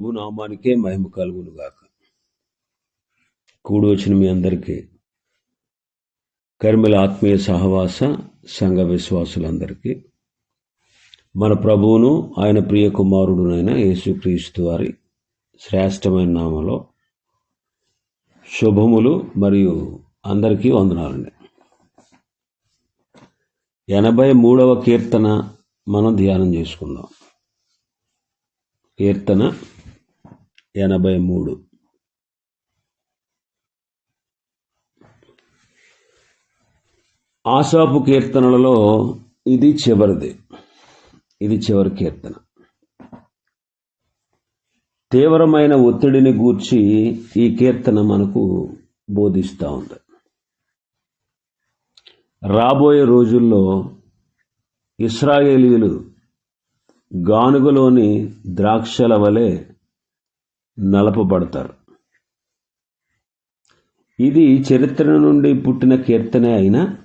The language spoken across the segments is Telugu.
ప్రభు నామానికే మహిమ కలుగును గాక కూడి వచ్చిన మీ అందరికీ కర్మిల ఆత్మీయ సహవాస సంఘ విశ్వాసులందరికీ మన ప్రభువును ఆయన ప్రియ కుమారుడునైన యేసుక్రీస్తు వారి శ్రేష్టమైన నామలో శుభములు మరియు అందరికీ వందనాలండి. ఎనభై మూడవ కీర్తన మనం ధ్యానం చేసుకుందాం. కీర్తన ఎనభై మూడు. ఆశాపు కీర్తనలలో ఇది చివరిది. ఇది చివరి కీర్తన. తీవ్రమైన ఒత్తిడిని గూర్చి ఈ కీర్తన మనకు బోధిస్తూ ఉంది. రాబోయే రోజుల్లో ఇస్రాయేలీలు గానుగలోని ద్రాక్షల వలె నలపబడతారు. ఇది చరిత్ర నుండి పుట్టిన కీర్తనే అయినా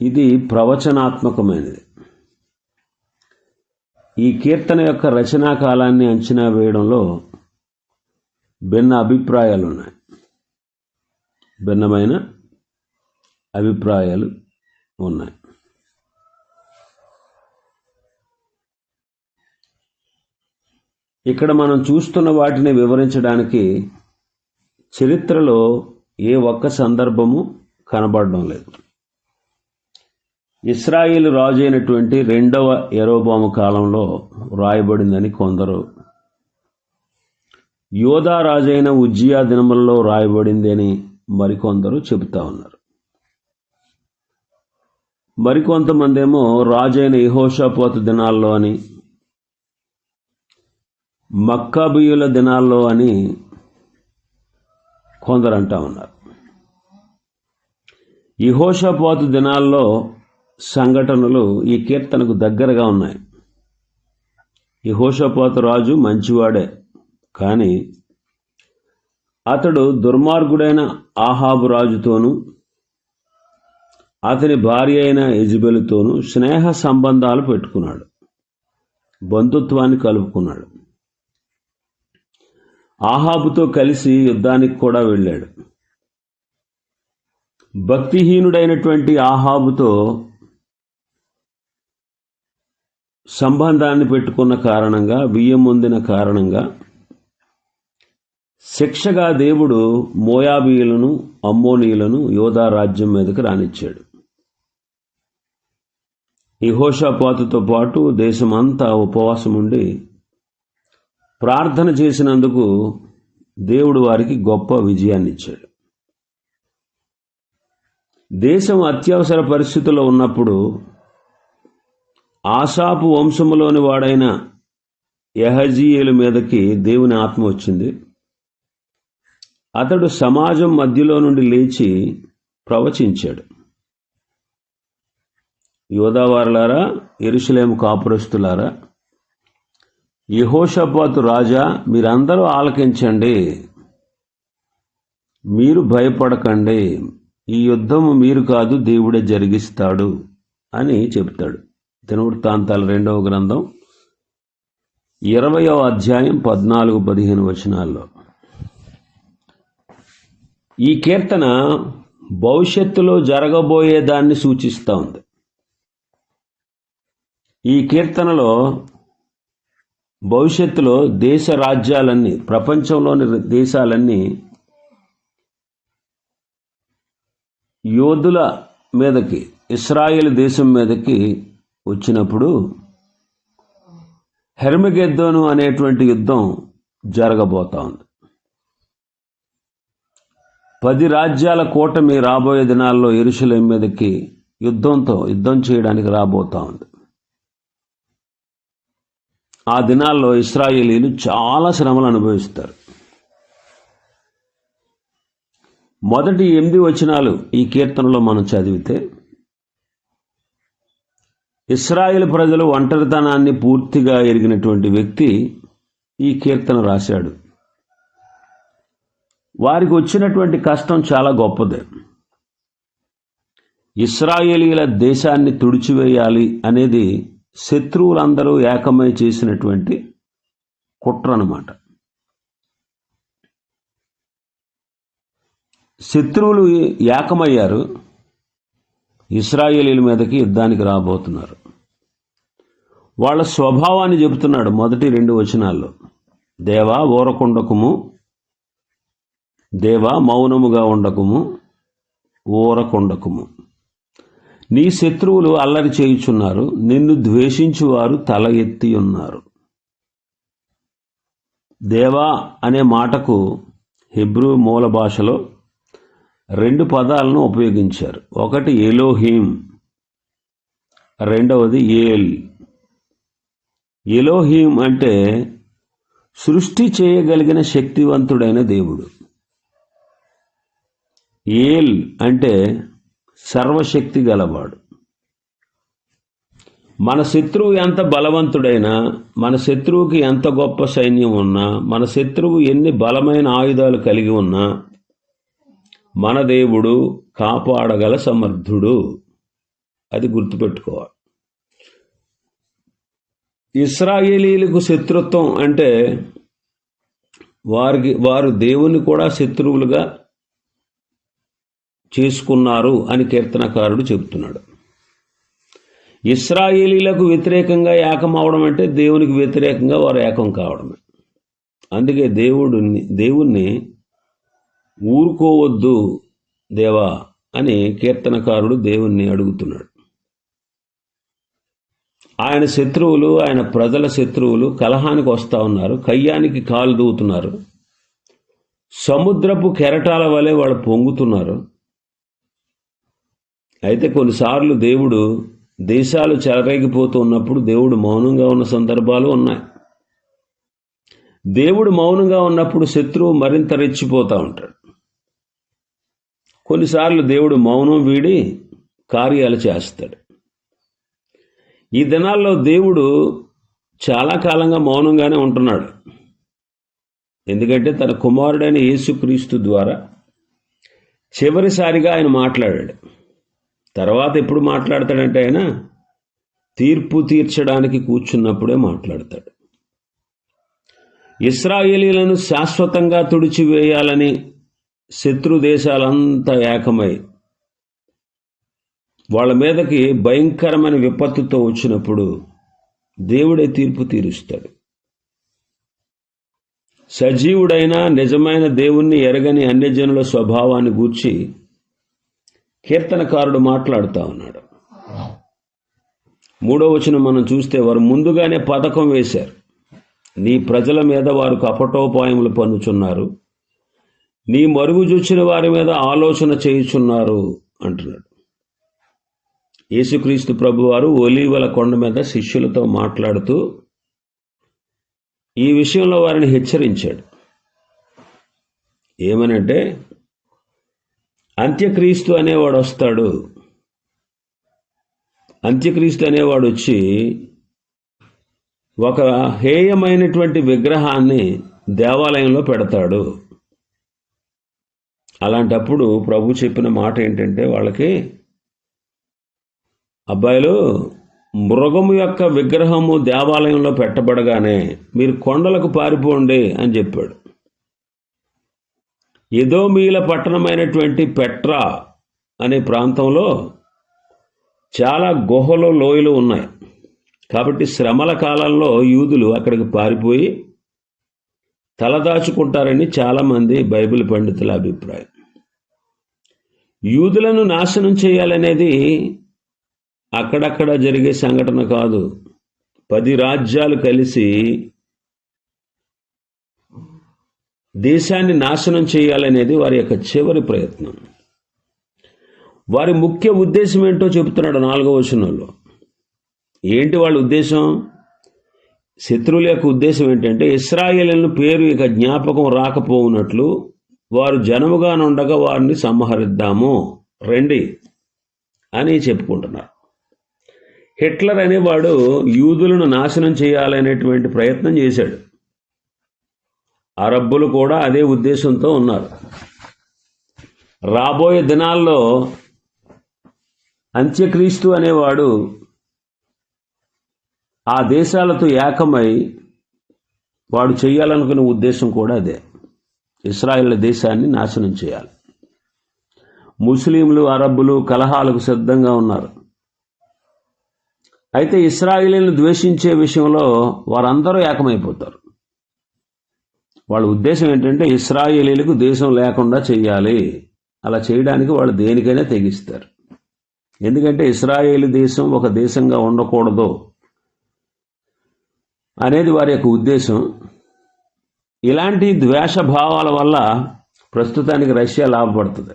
ఇది ప్రవచనాత్మకమైనది. ఈ కీర్తన యొక్క రచనా కాలాన్ని అంచనా వేయడంలో భిన్న అభిప్రాయాలు ఉన్నాయి భిన్నమైన అభిప్రాయాలు ఉన్నాయి. ఇక్కడ మనం చూస్తున్న వాటిని వివరించడానికి చరిత్రలో ఏ ఒక్క సందర్భము కనబడడం లేదు. ఇస్రాయిల్ రాజు అయినటువంటి రెండవ ఎరోబాము కాలంలో రాయబడిందని కొందరు యోధా రాజైన ఉజ్జియా దినములలో రాయబడింది అని మరికొందరు చెబుతా ఉన్నారు. మరికొంతమంది ఏమో రాజైన యహోషాపోతు దినాల్లో అని మక్కాబియుల దినాల్లో అని కొందరు అంటా ఉన్నారు. యహోషాపోతు దినాల్లో సంఘటనలు ఈ కీర్తనకు దగ్గరగా ఉన్నాయి. ఇహోషపోతు రాజు మంచివాడే కానీ అతడు దుర్మార్గుడైన ఆహాబు రాజుతోనూ అతని భార్య అయిన ఎజిబెలుతోనూ స్నేహ సంబంధాలు పెట్టుకున్నాడు. బంధుత్వాన్ని కలుపుకున్నాడు. ఆహాబుతో కలిసి యుద్ధానికి కూడా వెళ్ళాడు. భక్తిహీనుడైనటువంటి ఆహాబుతో సంబంధాన్ని పెట్టుకున్న కారణంగా బియ్యం పొందిన కారణంగా శిక్షగా దేవుడు మోయాబీయులను అమ్మోనీయులను యోధా రాజ్యం మీదకి రానిచ్చాడు. ఇహోషాపాతుతో పాటు దేశమంతా ఉపవాసం ఉండి ప్రార్థన చేసినందుకు దేవుడు వారికి గొప్ప విజయాన్ని ఇచ్చాడు దేశం అత్యవసర పరిస్థితుల్లో ఉన్నప్పుడు ఆశాపు వంశములోని వాడైన యహజీయుల మీదకి దేవుని ఆత్మ వచ్చింది. అతడు సమాజం మధ్యలో నుండి లేచి ప్రవచించాడు. యోధావారులారా ఎరుసలేము కాపురస్తులారా యహోషపాతు రాజా మీరందరూ ఆలకించండి. మీరు భయపడకండి. ఈ యుద్ధము మీరు కాదు దేవుడే జరిగిస్తాడు అని చెప్తాడు. దినవృత్తాంతాల రెండవ గ్రంథం ఇరవయో అధ్యాయం పద్నాలుగు పదిహేను వచనాల్లో. ఈ కీర్తన భవిష్యత్తులో జరగబోయే దాన్ని సూచిస్తూ ఉంది. ఈ కీర్తనలో భవిష్యత్తులో దేశ రాజ్యాలన్నీ ప్రపంచంలోని దేశాలన్నీ యోధుల మీదకి ఇస్రాయేల్ దేశం మీదకి వచ్చినప్పుడు హెర్మగెద్దోను అనేటువంటి యుద్ధం జరగబోతా ఉంది. పది రాజ్యాల కూటమి రాబోయే దినాల్లో ఎరుసలేం మీదకి యుద్ధంతో యుద్ధం చేయడానికి రాబోతా ఉంది. ఆ దినాల్లో ఇస్రాయేలీలు చాలా శ్రమలు అనుభవిస్తారు. మొదటి ఎనిమిది వచనాలు ఈ కీర్తనలో మనం చదివితే ఇస్రాయేల్ ప్రజలు ఒంటరితనాన్ని పూర్తిగా ఎరిగినటువంటి వ్యక్తి ఈ కీర్తన రాశాడు. వారికి వచ్చినటువంటి కష్టం చాలా గొప్పదే. ఇస్రాయేలీల దేశాన్ని తుడిచివేయాలి అనేది శత్రువులందరూ ఏకమై చేసినటువంటి కుట్ర అనమాట శత్రువులు ఏకమయ్యారు ఇస్రాయేలీల మీదకి యుద్ధానికి రాబోతున్నారు. వాళ్ళ స్వభావాన్ని చెబుతున్నాడు మొదటి రెండు వచనాల్లో. దేవా ఊరకుండకుము దేవా మౌనముగా ఉండకుము ఊరకుండకుము. నీ శత్రువులు అల్లరి చేయుచున్నారు. నిన్ను ద్వేషించువారు తల ఎత్తి ఉన్నారు దేవా అనే మాటకు హిబ్రూ మూల భాషలో రెండు పదాలను ఉపయోగించారు. ఒకటి ఎలోహీం రెండవది ఏల్. ఎలోహీం అంటే సృష్టి చేయగలిగిన శక్తివంతుడైన దేవుడు. ఏల్ అంటే సర్వశక్తి గలవాడు. మన శత్రువు ఎంత బలవంతుడైనా మన శత్రువుకి ఎంత గొప్ప సైన్యం ఉన్నా మన శత్రువు ఎన్ని బలమైన ఆయుధాలు కలిగి ఉన్నా మన దేవుడు కాపాడగల సమర్థుడు. అది గుర్తుపెట్టుకోవాలి. ఇస్రాయేలీలకు శత్రుత్వం అంటే వారికి వారు దేవుని కూడా శత్రువులుగా చేసుకున్నారు అని కీర్తనకారుడు చెబుతున్నాడు. ఇస్రాయేలీలకు వ్యతిరేకంగా ఏకం అవడం అంటే దేవునికి వ్యతిరేకంగా వారు ఏకం కావడమే. అందుకే దేవుడు దేవుణ్ణి ఊరుకోవద్దు దేవా అని కీర్తనకారుడు దేవుణ్ణి అడుగుతున్నాడు. ఆయన శత్రువులు ఆయన ప్రజల శత్రువులు కలహానికి వస్తూ ఉన్నారు కయ్యానికి కాలు దూవుతున్నారు సముద్రపు కెరటాల వలె వాళ్ళు పొంగుతున్నారు. అయితే కొన్నిసార్లు దేవుడు దేశాలు చెలరేగిపోతూ ఉన్నప్పుడు దేవుడు మౌనంగా ఉన్న సందర్భాలు ఉన్నాయి. దేవుడు మౌనంగా ఉన్నప్పుడు శత్రువు మరింత రెచ్చిపోతూ ఉంటాడు. కొన్నిసార్లు దేవుడు మౌనం వీడి కార్యాలు చేస్తాడు. ఈ దినాల్లో దేవుడు చాలా కాలంగా మౌనంగానే ఉంటున్నాడు. ఎందుకంటే తన కుమారుడైన యేసుక్రీస్తు ద్వారా చివరిసారిగా ఆయన మాట్లాడాడు. తర్వాత ఎప్పుడు మాట్లాడతాడంటే ఆయన? తీర్పు తీర్చడానికి కూర్చున్నప్పుడే మాట్లాడతాడు. ఇస్రాయేలీలను శాశ్వతంగా తుడిచివేయాలని శత్రు దేశాలంతా ఏకమై వాళ్ళ మీదకి భయంకరమైన విపత్తుతో వచ్చినప్పుడు దేవుడే తీర్పు తీరుస్తాడు. సజీవుడైన నిజమైన దేవుణ్ణి ఎరగని అన్యజనుల స్వభావాన్ని గూర్చి కీర్తనకారుడు మాట్లాడుతూ ఉన్నాడు. మూడో వచనం మనం చూస్తే వారు ముందుగానే పథకం వేశారు. నీ ప్రజల మీద వారు కపటోపాయములు పన్నుచున్నారు. నీ మరుగు చూచిన వారి మీద ఆలోచన చేయుచున్నారు అంటున్నాడు. యేసుక్రీస్తు ప్రభువారు ఒలీవల కొండ మీద శిష్యులతో మాట్లాడుతూ ఈ విషయంలో వారిని హెచ్చరించాడు. ఏమనంటే అంత్యక్రీస్తు అనేవాడు వస్తాడు అంత్యక్రీస్తు అనేవాడు వచ్చి ఒక హేయమైనటువంటి విగ్రహాన్ని దేవాలయంలో పెడతాడు. అలాంటప్పుడు ప్రభు చెప్పిన మాట ఏంటంటే వాళ్ళకి అబ్బాయిలు మృగము యొక్క విగ్రహము దేవాలయంలో పెట్టబడగానే మీరు కొండలకు పారిపోండి అని చెప్పాడు. ఎదోమీల పట్టణమైనటువంటి పెట్రా అనే ప్రాంతంలో చాలా గుహలు లోయలు ఉన్నాయి. కాబట్టి శ్రమల కాలంలో యూదులు అక్కడికి పారిపోయి తలదాచుకుంటారని చాలామంది బైబిల్ పండితుల అభిప్రాయం. యూదులను నాశనం చేయాలనేది అక్కడక్కడ జరిగే సంఘటన కాదు. పది రాజ్యాలు కలిసి దేశాన్ని నాశనం చేయాలనేది వారి యొక్క చివరి ప్రయత్నం. వారి ముఖ్య ఉద్దేశం ఏంటో చెబుతున్నాడు నాలుగో వచనంలో. ఏంటి వాళ్ళ ఉద్దేశం? శత్రువుల యొక్క ఉద్దేశం ఏంటంటే ఇస్రాయేలీలను పేరు ఇక జ్ఞాపకం రాకపోవునట్లు వారు జనముగా ఉండగా వారిని సంహరిద్దాము. రండి అని చెప్పుకుంటున్నారు. హిట్లర్ అనేవాడు యూదులను నాశనం చేయాలనేటువంటి ప్రయత్నం చేశాడు. అరబ్బులు కూడా అదే ఉద్దేశంతో ఉన్నారు. రాబోయే దినాల్లో అంత్యక్రీస్తు అనేవాడు ఆ దేశాలతో ఏకమై వాడు చేయాలనుకునే ఉద్దేశం కూడా అదే. ఇస్రాయిల్ దేశాన్ని నాశనం చేయాలి. ముస్లింలు అరబ్బులు కలహాలకు సిద్ధంగా ఉన్నారు. అయితే ఇస్రాయిలీలను ద్వేషించే విషయంలో వారందరూ ఏకమైపోతారు. వాళ్ళ ఉద్దేశం ఏంటంటే ఇస్రాయేలీలకు దేశం లేకుండా చేయాలి. అలా చేయడానికి వాళ్ళు దేనికైనా తెగిస్తారు. ఎందుకంటే ఇస్రాయేల్ దేశం ఒక దేశంగా ఉండకూడదు అనేది వారి యొక్క ఉద్దేశం. ఇలాంటి ద్వేష భావాల వల్ల ప్రస్తుతానికి రష్యా లాభపడుతుంది.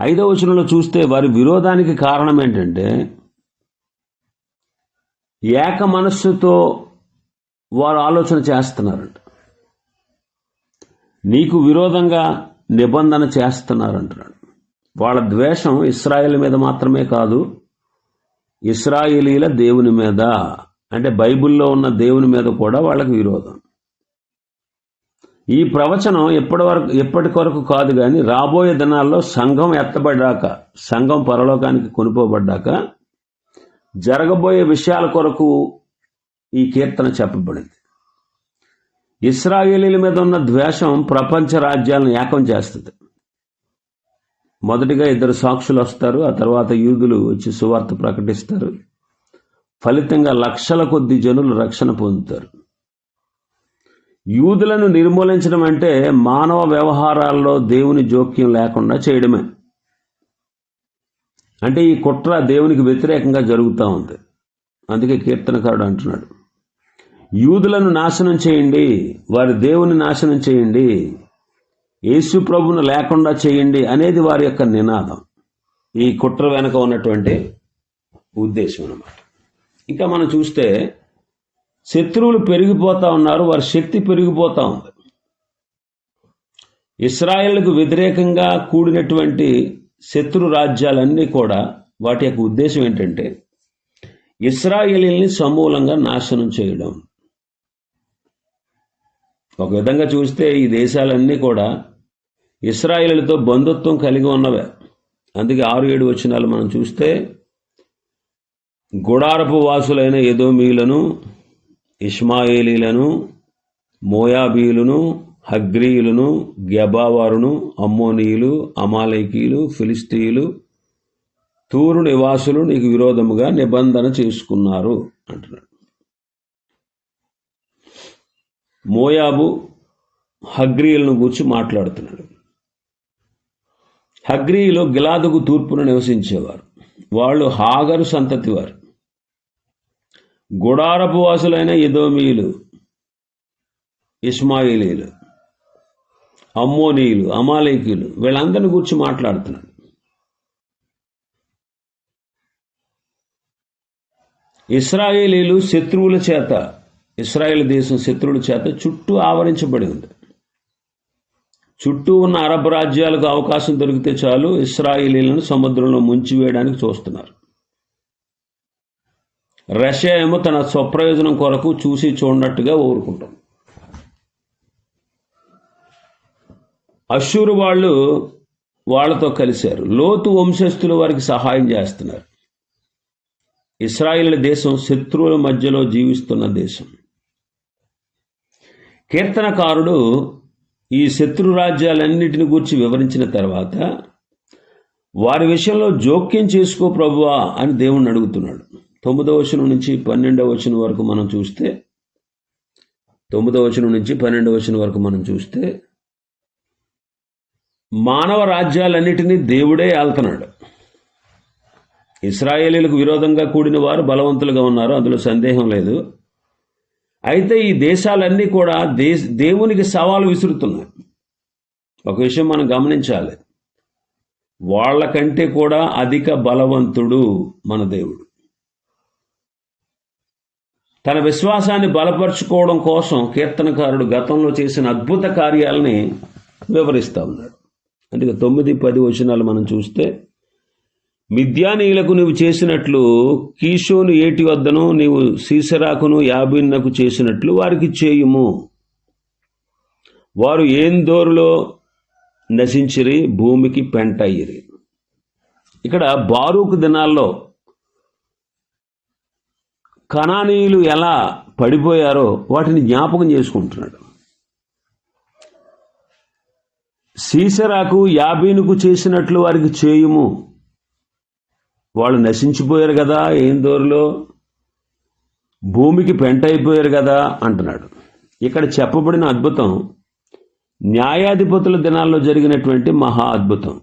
ఐదవ వచనంలో చూస్తే వారి విరోధానికి కారణం ఏంటంటే ఏక మనస్సుతో వారు ఆలోచన చేస్తున్నారంట. నీకు విరోధంగా నిబంధన చేస్తున్నారంటున్నాడు. వాళ్ళ ద్వేషం ఇస్రాయేల్ మీద మాత్రమే కాదు ఇస్రాయేలీల దేవుని మీద అంటే బైబిల్లో ఉన్న దేవుని మీద కూడా వాళ్ళకి విరోధం. ఈ ప్రవచనం ఎప్పటి వరకు ఎప్పటి కొరకు కాదు కానీ రాబోయే దినాల్లో సంఘం ఎత్తబడ్డాక సంఘం పరలోకానికి కొనుకోబడ్డాక జరగబోయే విషయాల కొరకు ఈ కీర్తన చెప్పబడింది. ఇస్రాయేలీల మీద ఉన్న ద్వేషం ప్రపంచ రాజ్యాలను ఏకం చేస్తుంది. మొదటిగా ఇద్దరు సాక్షులు వస్తారు ఆ తర్వాత యూదులు వచ్చి సువార్త ప్రకటిస్తారు. ఫలితంగా లక్షల కొద్ది జనులు రక్షణ పొందుతారు. యూదులను నిర్మూలించడం అంటే మానవ వ్యవహారాల్లో దేవుని జోక్యం లేకుండా చేయడమే. అంటే ఈ కుట్ర దేవునికి వ్యతిరేకంగా జరుగుతూ ఉంది. అందుకే కీర్తనకారుడు అంటున్నాడు. యూదులను నాశనం చేయండి వారి దేవుని నాశనం చేయండి యేసు ప్రభును లేకుండా చేయండి అనేది వారి యొక్క నినాదం. ఈ కుట్ర వెనక ఉన్నటువంటి ఉద్దేశం అన్నమాట. ఇంకా మనం చూస్తే శత్రువులు పెరిగిపోతా ఉన్నారు వారి శక్తి పెరిగిపోతా ఉంది. ఇస్రాయేళ్ళకు వ్యతిరేకంగా కూడినటువంటి శత్రు రాజ్యాలన్నీ కూడా వాటి యొక్క ఉద్దేశం ఏంటంటే ఇస్రాయేలీల్ని సమూలంగా నాశనం చేయడం. ఒక విధంగా చూస్తే ఈ దేశాలన్నీ కూడా ఇస్రాయిలతో బంధుత్వం కలిగి ఉన్నవే. అందుకే ఆరు ఏడు వచ్చినాలు మనం చూస్తే గుడారపు వాసులైన ఎదోమీలను ఇష్మాయేలీలను మోయాబీలను హగ్రీయులను గెబావారును అమ్మోనీయులు అమాలైకీలు ఫిలిస్తీయులు తూరు నివాసులు నీకు విరోధముగా నిబంధన చేసుకున్నారు అంటున్నాడు. మోయాబు హగ్రీయులను గురించి మాట్లాడుతున్నాడు. హగ్రీయులు గిలాదుకు తూర్పున నివసించేవారు. వాళ్ళు హాగరు సంతతి వారు గుడారపు వాసులైన ఇదోమీయులు ఇస్మాయిలీలు అమ్మోనీయులు అమాలేకీయులు వీళ్ళందరిని గురించి మాట్లాడుతున్నాడు. ఇస్రాయేలీలు శత్రువుల చేత ఇస్రాయేల్ దేశం శత్రువుల చేత చుట్టూ ఆవరించబడి ఉంది. చుట్టూ ఉన్న అరబ్ రాజ్యాలకు అవకాశం దొరికితే చాలు ఇస్రాయేలీలను సముద్రంలో ముంచివేయడానికి చూస్తున్నారు. రష్యా ఏమో తన స్వప్రయోజనం కొరకు చూసి చూడనట్టుగా ఊరుకుంటాం అశ్షూరు వాళ్ళు వాళ్ళతో కలిశారు. లోతు వంశస్థులు వారికి సహాయం చేస్తున్నారు. ఇస్రాయిల్ దేశం శత్రువుల మధ్యలో జీవిస్తున్న దేశం. కీర్తనకారుడు ఈ శత్రు రాజ్యాలన్నిటిని గూర్చి వివరించిన తర్వాత వారి విషయంలో జోక్యం చేసుకో ప్రభువా అని దేవుణ్ణి అడుగుతున్నాడు. తొమ్మిదవ వచనం నుంచి పన్నెండవ వచనం వరకు మనం చూస్తే తొమ్మిదవ వచనం నుంచి పన్నెండవ వచనం వరకు మనం చూస్తే మానవ రాజ్యాలన్నిటినీ దేవుడే ఆల్తున్నాడు ఇస్రాయేలీలకు విరోధంగా కూడిన వారు బలవంతులుగా ఉన్నారు అందులో సందేహం లేదు. అయితే ఈ దేశాలన్నీ కూడా దే దేవునికి సవాలు విసురుతున్నాయి. ఒక విషయం మనం గమనించాలి. వాళ్ళకంటే కూడా అధిక బలవంతుడు మన దేవుడు. తన విశ్వాసాన్ని బలపరుచుకోవడం కోసం కీర్తనకారుడు గతంలో చేసిన అద్భుత కార్యాలని వివరిస్తూ ఉన్నాడు అందుకే తొమ్మిది పది వచనాలు మనం చూస్తే మిద్యానీయులకు నీవు చేసినట్లు కీషోను ఏటి వద్దను నీవు సీసరాకును యాబిన్నకు చేసినట్లు వారికి చేయుము. వారు ఏం దోరులో నశించిరి భూమికి పెంటయ్యిరి. ఇక్కడ బారూకు దినాల్లో కణానీయులు ఎలా పడిపోయారో వాటిని జ్ఞాపకం చేసుకుంటున్నాడు. సీసరాకు యాబీనుకు చేసినట్లు వారికి చేయుము. వాళ్ళు నశించిపోయారు కదా ఏం దోరులో? భూమికి పెంట అయిపోయారు కదా అంటున్నాడు. ఇక్కడ చెప్పబడిన అద్భుతం న్యాయాధిపతుల దినాల్లో జరిగినటువంటి మహా అద్భుతం.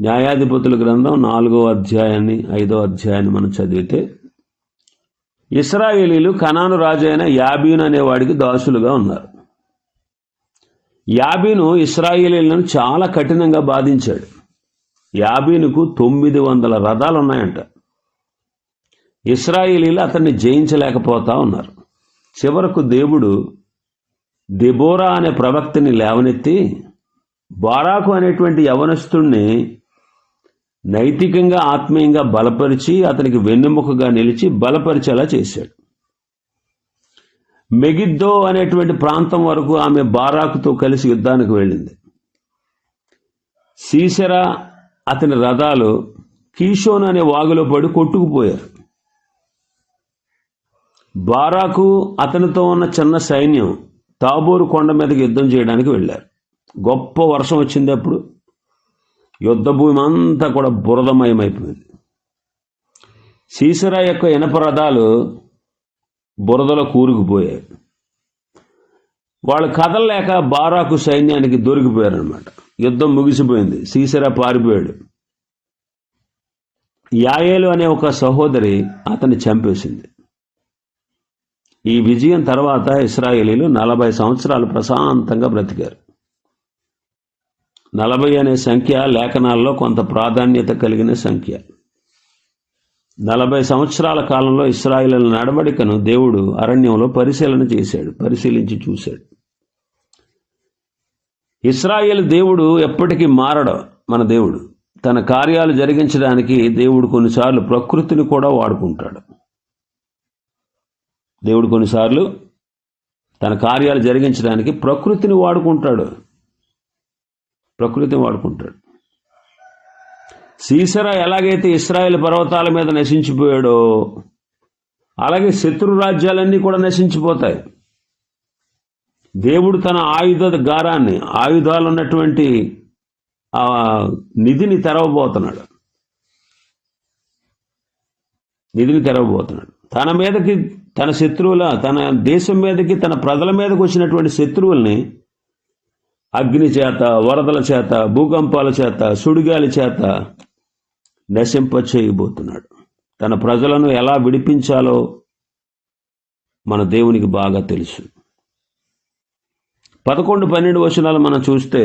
న్యాయాధిపతుల గ్రంథం నాలుగో అధ్యాయాన్ని ఐదో అధ్యాయాన్ని మనం చదివితే ఇస్రాయేలీలు కనాను రాజైన యాబీన్ అనేవాడికి దాసులుగా ఉన్నారు. యాబీను ఇస్రాయేలీలను చాలా కఠినంగా బాధించాడు. యాబీనుకు తొమ్మిది వందల రథాలు ఉన్నాయంట ఇస్రాయిలీలు అతన్ని జయించలేకపోతా ఉన్నారు. చివరకు దేవుడు దెబోరా అనే ప్రవక్తని లేవనెత్తి బారాకు అనేటువంటి యవనస్తుణ్ణి నైతికంగా ఆత్మీయంగా బలపరిచి అతనికి వెన్నెముకగా నిలిచి బలపరిచేలా చేశాడు. మెగిద్దో అనేటువంటి ప్రాంతం వరకు ఆమె బారాకుతో కలిసి యుద్ధానికి వెళ్ళింది. సీసెరా అతని రథాలు కీషోన్ అనే వాగులో పడి కొట్టుకుపోయారు. బారాకు అతనితో ఉన్న చిన్న సైన్యం తాబోరు కొండ మీదకి యుద్ధం చేయడానికి వెళ్ళారు. గొప్ప వర్షం వచ్చింది అప్పుడు. యుద్ధ భూమి అంతా కూడా బురదమయమైపోయింది. సీసరా యొక్క ఇనప రథాలు బురదలో కూరుకుపోయాయి. వాళ్ళు కదలలేక బారాకు సైన్యానికి దొరికిపోయారనమాట యుద్ధం ముగిసిపోయింది. సీసరా పారిపోయాడు. యాయేలు అనే ఒక సహోదరి అతన్ని చంపేసింది. ఈ విజయం తర్వాత ఇస్రాయేలీలు నలభై సంవత్సరాలు ప్రశాంతంగా బ్రతికారు. నలభై అనే సంఖ్య లేఖనాల్లో కొంత ప్రాధాన్యత కలిగిన సంఖ్య. నలభై సంవత్సరాల కాలంలో ఇస్రాయిల నడవడికను దేవుడు అరణ్యంలో పరిశీలన చేశాడు పరిశీలించి చూశాడు. ఇస్రాయేల్ దేవుడు ఎప్పటికీ మారడు మన దేవుడు. తన కార్యాలు జరిగించడానికి దేవుడు కొన్నిసార్లు ప్రకృతిని కూడా వాడుకుంటాడు. దేవుడు కొన్నిసార్లు తన కార్యాలు జరిగించడానికి ప్రకృతిని వాడుకుంటాడు. ప్రకృతిని వాడుకుంటాడు. సీసరా ఎలాగైతే ఇస్రాయేల్ పర్వతాల మీద నశించిపోయాడో అలాగే శత్రు రాజ్యాలన్నీ కూడా నశించిపోతాయి. దేవుడు తన ఆయుధ గారాన్ని ఆయుధాలు ఉన్నటువంటి ఆ నిధిని తెరవబోతున్నాడు. నిధిని తెరవబోతున్నాడు. తన మీదకి తన శత్రువుల తన దేశం మీదకి తన ప్రజల మీదకి వచ్చినటువంటి శత్రువుల్ని అగ్ని చేత వరదల చేత భూకంపాల చేత సుడిగాలి చేత నశింప చేయబోతున్నాడు తన ప్రజలను ఎలా విడిపించాలో మన దేవునికి బాగా తెలుసు. పదకొండు పన్నెండు వచనాలు మనం చూస్తే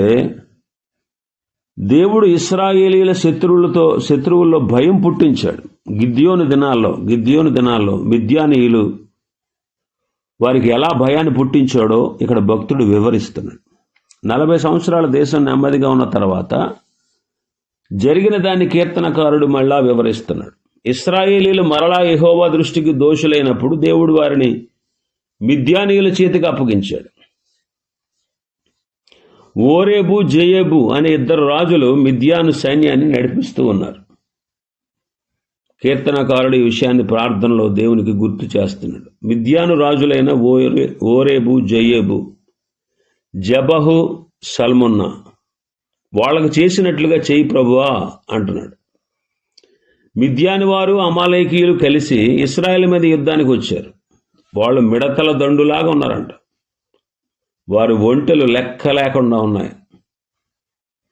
దేవుడు ఇస్రాయేలీల శత్రువులతో శత్రువుల్లో భయం పుట్టించాడు. గిద్యోని దినాల్లో గిద్యోని దినాల్లో మిద్యానీయులు వారికి ఎలా భయాన్ని పుట్టించాడో ఇక్కడ భక్తుడు వివరిస్తున్నాడు. నలభై సంవత్సరాల దేశం నెమ్మదిగా ఉన్న తర్వాత జరిగిన దాన్ని కీర్తనకారుడు మళ్ళా వివరిస్తున్నాడు. ఇస్రాయేలీలు మరలా యహోవా దృష్టికి దోషులైనప్పుడు దేవుడు వారిని మిద్యానీయుల చేతికి అప్పగించాడు. ఓరేబు జయేబు అనే ఇద్దరు రాజులు మిద్యాను సైన్యాన్ని నడిపిస్తూ ఉన్నారు. కీర్తనకారుడు ఈ విషయాన్ని ప్రార్థనలో దేవునికి గుర్తు చేస్తున్నాడు. మిద్యాను రాజులైన ఓరే ఓరేబు జయేబు జబహు సల్మున్నా వాళ్ళకు చేసినట్లుగా చేయి ప్రభువా అంటున్నాడు. మిద్యాని వారు అమాలయకీయులు కలిసి ఇస్రాయల్ మీద యుద్ధానికి వచ్చారు. వాళ్ళు మిడతల దండులాగా ఉన్నారంట. వారి ఒంటెలు లెక్క లేకుండా ఉన్నాయి.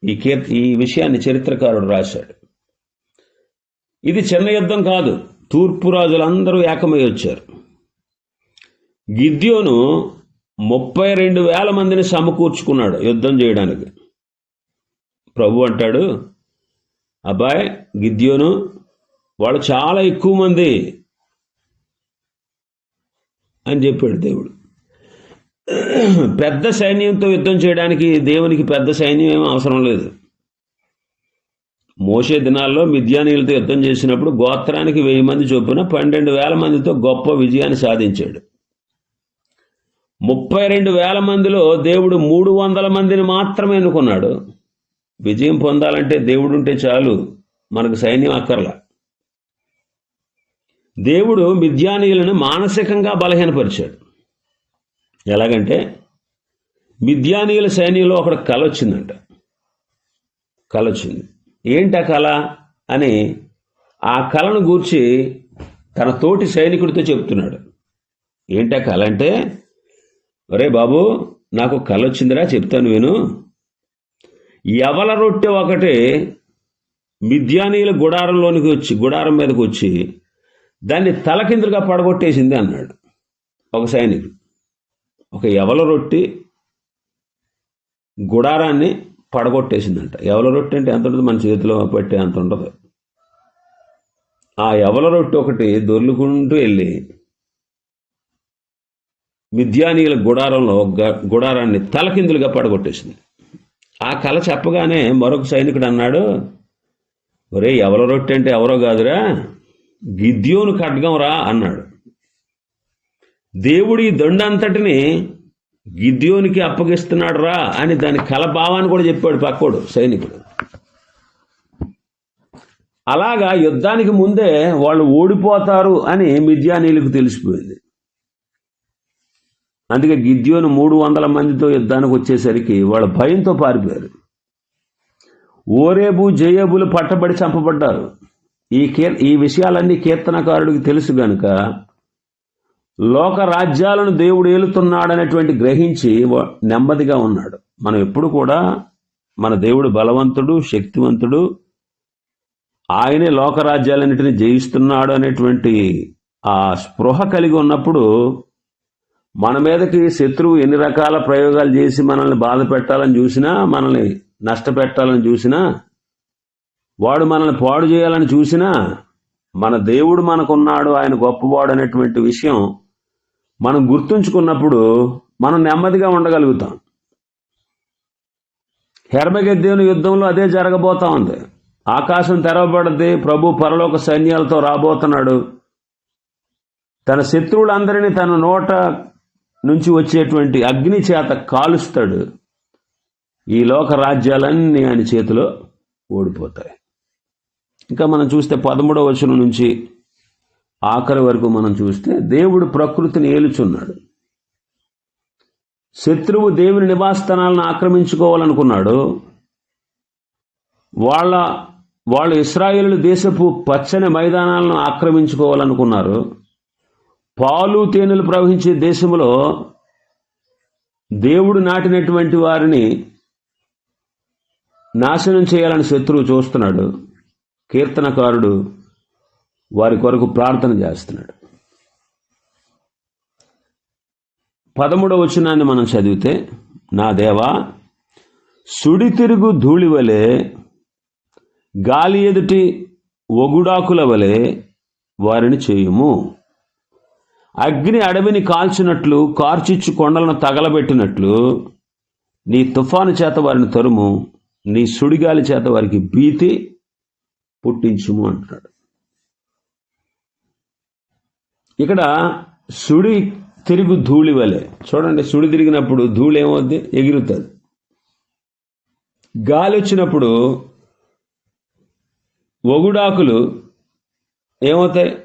ఈ కీర్తి ఈ విషయాన్ని చరిత్రకారుడు రాశాడు. ఇది చిన్న యుద్ధం కాదు. తూర్పు రాజులందరూ ఏకమై వచ్చారు. గిద్యోను ముప్పై రెండు వేల మందిని సమకూర్చుకున్నాడు యుద్ధం చేయడానికి. ప్రభు అంటాడు అబ్బాయ్ గిద్యోను వాళ్ళు చాలా ఎక్కువ మంది అని చెప్పాడు దేవుడు. పెద్ద సైన్యంతో యుద్ధం చేయడానికి దేవునికి పెద్ద సైన్యం ఏమీ అవసరం లేదు. మోసే దినాల్లో మిద్యానీయులతో యుద్ధం చేసినప్పుడు గోత్రానికి వెయ్యి మంది చొప్పున పన్నెండు వేల మందితో గొప్ప విజయాన్ని సాధించాడు. ముప్పై రెండు వేల మందిలో దేవుడు మూడు వందల మందిని మాత్రమే ఎన్నుకున్నాడు. విజయం పొందాలంటే దేవుడు ఉంటే చాలు మనకు సైన్యం అక్కర్లా. దేవుడు మిద్యానీయులను మానసికంగా బలహీనపరిచాడు. ఎలాగంటే మిద్యానీయుల సైన్యంలో ఒకడు కళ వచ్చిందంట. కళ వచ్చింది. ఏంటి ఆ కళ అని ఆ కళను గూర్చి తన తోటి సైనికుడితో చెప్తున్నాడు. ఏంటి ఆ కళ అంటే ఒరే బాబు నాకు కళ వచ్చిందిరా చెప్తాను విను. ఎవల రొట్టె ఒకటి మిద్యానీయుల గుడారంలోనికి వచ్చి గుడారం మీదకి వచ్చి దాన్ని తలకిందులుగా పడగొట్టేసింది అన్నాడు ఒక సైనికుడు. ఒక ఎవల రొట్టి గుడారాన్ని పడగొట్టేసిందంట. ఎవల రొట్టె అంటే ఎంత ఉంటుంది? మన చేతిలో పట్టే అంత ఉండదు ఆ ఎవల రొట్టె ఒకటి దొర్లుకుంటూ వెళ్ళి మిథ్యానీయుల గుడారంలో గ- గుడారాన్ని తలకిందులుగా పడగొట్టేసింది. ఆ కళ చెప్పగానే మరొక సైనికుడు అన్నాడు ఒరే ఎవల రొట్టె అంటే ఎవరో కాదురా గిద్యోను ఖడ్గం రా అన్నాడు. దేవుడి ఈ దండంతటిని గిద్యోనికి అప్పగిస్తున్నాడు రా అని దాని కల భావాన్ని కూడా చెప్పాడు పక్కోడు సైనికుడు. అలాగా యుద్ధానికి ముందే వాళ్ళు ఓడిపోతారు అని మిద్యానీలకు తెలిసిపోయింది. అందుకే గిద్యోను మూడు వందల మందితో యుద్ధానికి వచ్చేసరికి వాళ్ళ భయంతో పారిపోయారు. ఓరేబు జయేబులు పట్టబడి చంపబడ్డారు. ఈ కీ ఈ విషయాలన్నీ కీర్తనకారుడికి తెలుసు గనుక లోక రాజ్యాలను దేవుడు ఏలుతున్నాడనేటువంటి గ్రహించి నెమ్మదిగా ఉన్నాడు. మనం ఎప్పుడు కూడా మన దేవుడు బలవంతుడు శక్తివంతుడు ఆయనే లోకరాజ్యాలన్నిటిని జయిస్తున్నాడు అనేటువంటి ఆ స్పృహ కలిగి ఉన్నప్పుడు మన మీదకి శత్రువు ఎన్ని రకాల ప్రయోగాలు చేసి మనల్ని బాధ పెట్టాలని చూసినా మనల్ని నష్టపెట్టాలని చూసినా వాడు మనల్ని పాడు చేయాలని చూసినా మన దేవుడు మనకున్నాడు ఆయన గొప్పవాడు అనేటువంటి విషయం మనం గుర్తుంచుకున్నప్పుడు మనం నెమ్మదిగా ఉండగలుగుతాం. హెర్మగెద్దేవుని యుద్ధంలో అదే జరగబోతా ఉంది. ఆకాశం తెరవబడది ప్రభు పరలోక సైన్యాలతో రాబోతున్నాడు. తన శత్రువులందరినీ తన నోట నుంచి వచ్చేటువంటి అగ్ని చేత కాలుస్తాడు. ఈ లోక రాజ్యాలన్నీ ఆయన చేతిలో ఓడిపోతాయి. ఇంకా మనం చూస్తే పదమూడవ వచనం నుంచి ఆఖరి వరకు మనం చూస్తే దేవుడు ప్రకృతిని ఏలుచున్నాడు. శత్రువు దేవుని నివాసస్థానాలను ఆక్రమించుకోవాలనుకున్నాడు. వాళ్ళ వాళ్ళు ఇస్రాయేలు దేశపు పచ్చని మైదానాలను ఆక్రమించుకోవాలనుకున్నారు. పాలు తేనెలు ప్రవహించే దేశంలో దేవుడు నాటినటువంటి వారిని నాశనం చేయాలని శత్రువు చూస్తున్నాడు. కీర్తనకారుడు వారి కొరకు ప్రార్థన చేస్తున్నాడు. పదమూడవ వచనాన్ని మనం చదివితే నా దేవా సుడి తిరుగు ధూళి గాలి ఎదుటి ఒగుడాకుల వలె వారిని చేయుము. అగ్ని అడవిని కాల్చినట్లు కార్చిచ్చు కొండలను తగలబెట్టినట్లు నీ తుఫాను చేత వారిని తరుము నీ సుడిగాలి చేత వారికి భీతి పుట్టించుము అంటున్నాడు ఇక్కడ సుడి తిరుగు ధూళి వలె చూడండి సుడి తిరిగినప్పుడు ధూళి ఏమవుద్ది? ఎగురుతుంది. గాలి వచ్చినప్పుడు ఒగుడాకులు ఏమవుతాయి?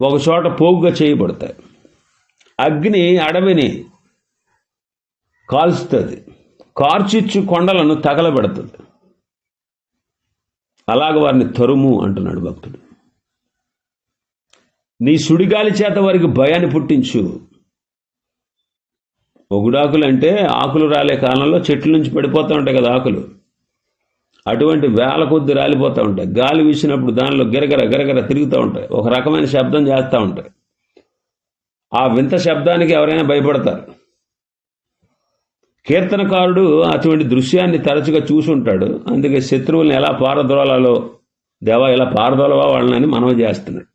ఒక చోట పోగుగా చేయబడతాయి. అగ్ని అడవిని కాల్చుతుంది. కార్చిచ్చు కొండలను తగలబెడుతుంది. అలాగ వారిని తరుము అంటున్నాడు భక్తుడు. నీ సుడిగాలి చేత వారికి భయాన్ని పుట్టించు. ఒగుడాకులు అంటే ఆకులు రాలే కాలంలో చెట్ల నుంచి పడిపోతూ ఉంటాయి కదా ఆకులు. అటువంటి వేల కొద్ది రాలిపోతూ ఉంటాయి. గాలి వీసినప్పుడు దానిలో గిరగర గిరగర తిరుగుతూ ఉంటాయి. ఒక రకమైన శబ్దం చేస్తూ ఉంటాయి. ఆ వింత శబ్దానికి ఎవరైనా భయపడతారు. కీర్తనకారుడు అటువంటి దృశ్యాన్ని తరచుగా చూసి ఉంటాడు అందుకే శత్రువుల్ని ఎలా పారదోలాలో దేవా ఇలా పారదోలవా వాళ్ళని మనవి చేస్తున్నాడు.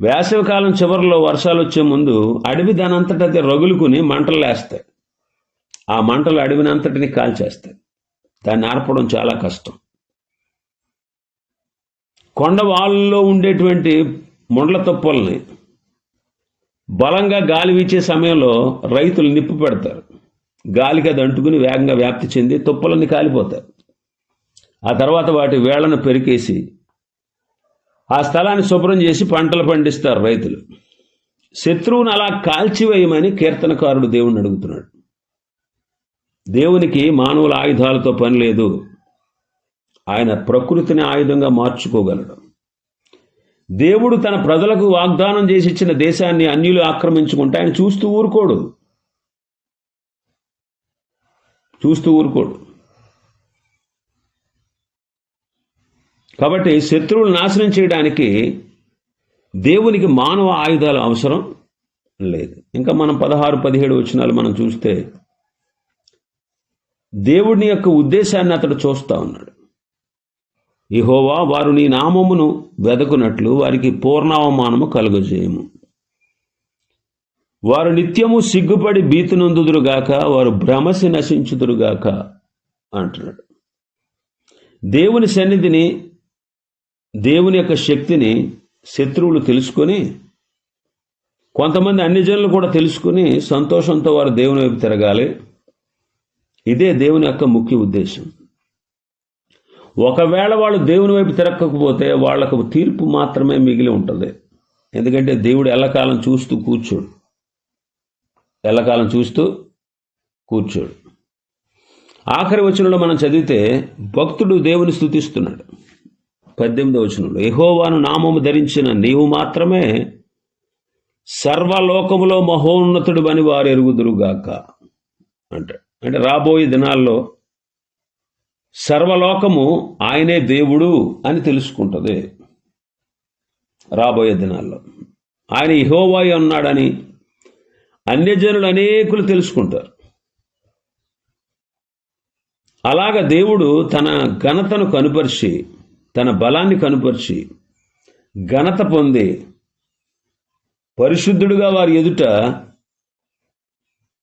వేసవికాలం చివరిలో వర్షాలు వచ్చే ముందు అడవి దానంతట రగులుకుని మంటలు వేస్తాయి ఆ మంటలు అడవినంతటిని కాల్చేస్తాయి. దాన్ని ఆర్పడం చాలా కష్టం. కొండ వాళ్ళలో ఉండేటువంటి ముండ్ల తుప్పల్ని బలంగా గాలి వీచే సమయంలో రైతులు నిప్పు పెడతారు. గాలికి అది అంటుకుని వేగంగా వ్యాప్తి చెంది తుప్పలన్నీ కాలిపోతాయి. ఆ తర్వాత వాటి వేళ్ళను పెరికేసి ఆ స్థలాన్ని శుభ్రం చేసి పంటలు పండిస్తారు రైతులు. శత్రువును అలా కాల్చివేయమని కీర్తనకారుడు దేవుణ్ణి అడుగుతున్నాడు. దేవునికి మానవుల ఆయుధాలతో పని లేదు. ఆయన ప్రకృతిని ఆయుధంగా మార్చుకోగలడు. దేవుడు తన ప్రజలకు వాగ్దానం చేసి ఇచ్చిన దేశాన్ని అన్యులు ఆక్రమించుకుంటే ఆయన చూస్తూ ఊరుకోడు. చూస్తూ ఊరుకోడు. కాబట్టి శత్రువులు నాశనం చేయడానికి దేవునికి మానవ ఆయుధాలు అవసరం లేదు. ఇంకా మనం పదహారు పదిహేడు వచనాలు మనం చూస్తే దేవుడిని యొక్క ఉద్దేశాన్ని అతడు చూస్తూ ఉన్నాడు. ఇహోవా వారు నీ నామమును వెదకునట్లు వారికి పూర్ణావమానము కలుగజేయము. వారు నిత్యము సిగ్గుపడి భీతినొందుదురుగాక వారు భ్రమసి నశించుదురుగాక అంటున్నాడు. దేవుని సన్నిధిని దేవుని యొక్క శక్తిని శత్రువులు తెలుసుకొని కొంతమంది అన్ని జనులు కూడా తెలుసుకుని సంతోషంతో వారు దేవుని వైపు తిరగాలి. ఇదే దేవుని యొక్క ముఖ్య ఉద్దేశం. ఒకవేళ వాళ్ళు దేవుని వైపు తిరగకపోతే వాళ్ళకు తీర్పు మాత్రమే మిగిలి ఉంటుంది. ఎందుకంటే దేవుడు ఎల్లకాలం చూస్తూ కూర్చోడు. ఎల్లకాలం చూస్తూ కూర్చోడు. ఆఖరి వచనంలో మనం చదివితే భక్తుడు దేవుని స్థుతిస్తున్నాడు పద్దెనిమిదో వచనంలో యెహోవాను నామము ధరించిన నీవు మాత్రమే సర్వలోకములో మహోన్నతుడు అని వారు ఎరుగుదురుగాక అంటే అంటే రాబోయే దినాల్లో సర్వలోకము ఆయనే దేవుడు అని తెలుసుకుంటుంది రాబోయే దినాల్లో. ఆయన ఇహోవాయి ఉన్నాడని అన్యజనులు అనేకులు తెలుసుకుంటారు. అలాగ దేవుడు తన ఘనతను కనుపరిచి తన బలాన్ని కనుపరిచి ఘనత పొంది పరిశుద్ధుడుగా వారి ఎదుట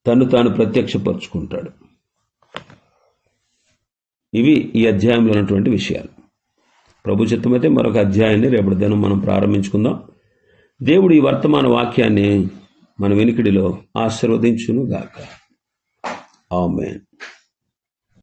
తను తాను ప్రత్యక్షపరుచుకుంటాడు. ఇవి ఈ అధ్యాయంలో ఉన్నటువంటి విషయాలు. ప్రభు చిత్తమైతే మరొక అధ్యాయాన్ని రేపటి దినం మనం ప్రారంభించుకుందాం. దేవుడు ఈ వర్తమాన వాక్యాన్ని మన వెనుకడిలో ఆశీర్వదించును గాక ఆమెన్.